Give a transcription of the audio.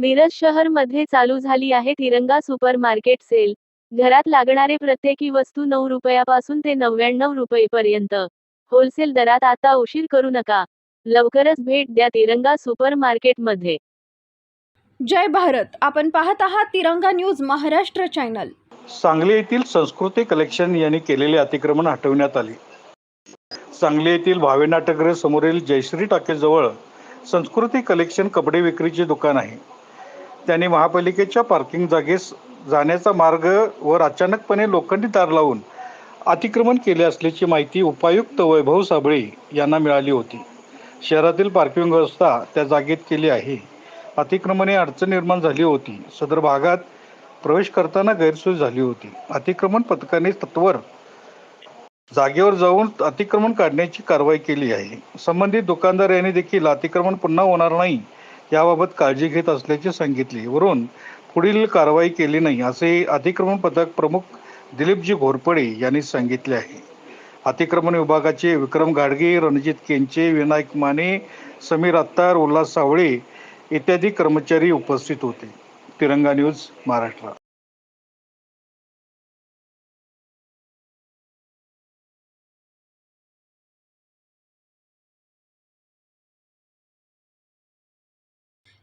मिरज शहरमध्ये चालू झाली आहे तिरंगा सुपर मार्केट सेल. घरात लागणारे प्रत्येकी वस्तू नऊ रुपयापासून ते नव्याण्णव रुपयेपर्यंत. होलसेल दरात आता उशीर करू नका. लवकरच भेट द्या तिरंगा सुपर मार्केटमध्ये जय भारत. आपण पाहत आहात तिरंगा न्यूज महाराष्ट्र चॅनल. सांगली येथील संस्कृती कलेक्शन यांनी केलेले अतिक्रमण हटवण्यात आले. सांगली येथील भावे नाट्यगृह समोरील जयश्री टाकेजवळ संस्कृती कलेक्शन कपडे विक्रीचे दुकान आहे. त्यांनी महापालिकेच्या पार्किंग जागेस जाण्याचा मार्ग वर अचानकपणे लोखंडी तार लावून अतिक्रमण केले असल्याची माहिती उपायुक्त वैभव साबळे यांना मिळाली होती. शहरातील पार्किंग व्यवस्था त्या जागेत केली आहे. अतिक्रमणे अडचण निर्माण झाली होती. सदर भागात प्रवेश करताना गैरसोय झाली होती. अतिक्रमण पथकाने तत्वर जागेवर जाऊन अतिक्रमण काढण्याची कारवाई केली आहे. संबंधित दुकानदार यांनी देखील अतिक्रमण पुन्हा होणार नाही याबाबत काळजी घेत असल्याचे सांगितले. वरून पुढील कारवाई केली नाही असे अतिक्रमण पथक प्रमुख दिलीपजी घोरपडे यांनी सांगितले आहे. अतिक्रमण विभागाचे विक्रम गाडगे रणजित केंचे विनायक माने समीर अत्तार उल्हास सावळे इत्यादी कर्मचारी उपस्थित होते. तिरंगा न्यूज महाराष्ट्र.